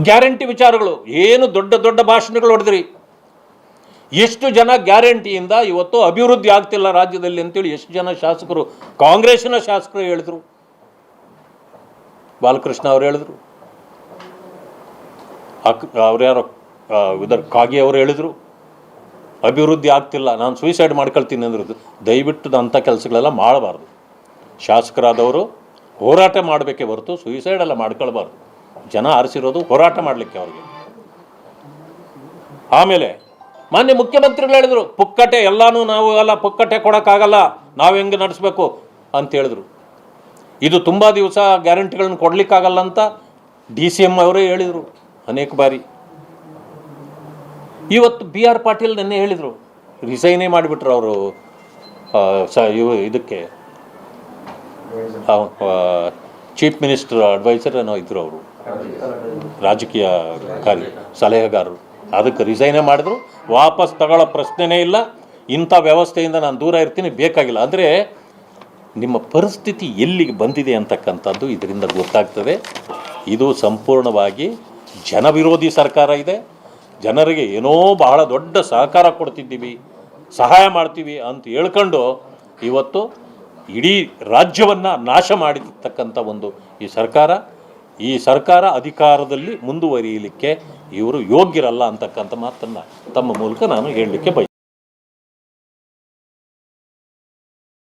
Guarantee ವಿಚಾರಗಳು ಏನು ದೊಡ್ಡ ದೊಡ್ಡ ಭಾಷಣಗಳು ಹೊಡೆದ್ರಿ? ಎಷ್ಟು ಜನ ಗ್ಯಾರಂಟಿಯಿಂದ ಇವತ್ತು ಅಭಿವೃದ್ಧಿ ಆಗ್ತಿಲ್ಲ ರಾಜ್ಯದಲ್ಲಿ ಅಂತೇಳಿ ಎಷ್ಟು ಜನ ಶಾಸಕರು ಕಾಂಗ್ರೆಸ್ನ ಶಾಸಕರು ಹೇಳಿದ್ರು? ಬಾಲಕೃಷ್ಣ ಅವರು ಹೇಳಿದ್ರು. ಅವ್ರ್ಯಾರೋ ಆ, ಇದರ್ ಕಾಗಿ ಅವರು ಹೇಳಿದರು. ಅಭಿವೃದ್ಧಿ ಆಗ್ತಿಲ್ಲ ನಾನು ಸೂಸೈಡ್ ಮಾಡ್ಕೊಳ್ತೀನಿ ಅಂದ್ರದ್ದು ದಯವಿಟ್ಟು ಅಂಥ ಕೆಲಸಗಳೆಲ್ಲ ಮಾಡಬಾರ್ದು. ಶಾಸಕರಾದವರು ಹೋರಾಟ ಮಾಡಬೇಕೇ ಹೊರತು ಸೂಯಿಸೈಡೆಲ್ಲ ಮಾಡ್ಕೊಳ್ಬಾರ್ದು. ಜನ ಆರಿಸಿರೋದು ಹೋರಾಟ ಮಾಡಲಿಕ್ಕೆ ಅವ್ರಿಗೆ. ಆಮೇಲೆ ಮಾನ್ಯ ಮುಖ್ಯಮಂತ್ರಿಗಳು ಹೇಳಿದ್ರು, ಪುಕ್ಕಟೆ ಎಲ್ಲಾನು ನಾವು ಎಲ್ಲ ಪುಕ್ಕಟೆ ಕೊಡೋಕ್ಕಾಗಲ್ಲ, ನಾವು ಹೆಂಗೆ ನಡೆಸಬೇಕು ಅಂತ ಹೇಳಿದ್ರು. ಇದು ತುಂಬ ದಿವಸ ಗ್ಯಾರಂಟಿಗಳನ್ನು ಕೊಡಲಿಕ್ಕಾಗಲ್ಲ ಅಂತ ಡಿ ಸಿ ಎಂ ಅವರೇ ಹೇಳಿದರು ಅನೇಕ ಬಾರಿ. ಇವತ್ತು ಬಿ ಆರ್ ಪಾಟೀಲ್ ನೆನ್ನೆ ಹೇಳಿದರು, ರಿಸೈನೇ ಮಾಡಿಬಿಟ್ರು ಅವರು ಸ ಇದಕ್ಕೆ. ಚೀಫ್ ಮಿನಿಸ್ಟರ್ ಅಡ್ವೈಸರ್ ಏನೋ ಇದ್ರು ಅವರು. ರಾಜಕೀಯ ಕಾರ್ಯ, ಸಲಹೆಗಾರರು. ಅದಕ್ಕೆ ರಿಸೈನೇ ಮಾಡಿದ್ರು. ವಾಪಸ್ ತಗೊಳ್ಳೋ ಪ್ರಶ್ನೆನೇ ಇಲ್ಲ. ಇಂಥ ವ್ಯವಸ್ಥೆಯಿಂದ ನಾನು ದೂರ ಇರ್ತೀನಿ, ಬೇಕಾಗಿಲ್ಲ. ಅಂದರೆ ನಿಮ್ಮ ಪರಿಸ್ಥಿತಿ ಎಲ್ಲಿಗೆ ಬಂದಿದೆ ಅಂತಕ್ಕಂಥದ್ದು ಇದರಿಂದ ಗೊತ್ತಾಗ್ತದೆ. ಇದು ಸಂಪೂರ್ಣವಾಗಿ ಜನವಿರೋಧಿ ಸರ್ಕಾರ ಇದೆ. ಜನರಿಗೆ ಏನೋ ಬಹಳ ದೊಡ್ಡ ಸಹಕಾರ ಕೊಡ್ತಿದ್ದೀವಿ, ಸಹಾಯ ಮಾಡ್ತೀವಿ ಅಂತ ಹೇಳ್ಕೊಂಡು ಇವತ್ತು ಇಡೀ ರಾಜ್ಯವನ್ನು ನಾಶ ಮಾಡಿರ್ತಕ್ಕಂಥ ಒಂದು ಈ ಸರ್ಕಾರ. ಈ ಸರ್ಕಾರ ಅಧಿಕಾರದಲ್ಲಿ ಮುಂದುವರಿಯಲಿಕ್ಕೆ ಇವರು ಯೋಗ್ಯರಲ್ಲ ಅಂತಕ್ಕಂಥ ಮಾತನ್ನು ತಮ್ಮ ಮೂಲಕ ನಾನು ಹೇಳಲಿಕ್ಕೆ ಬಯಸ್ತೇನೆ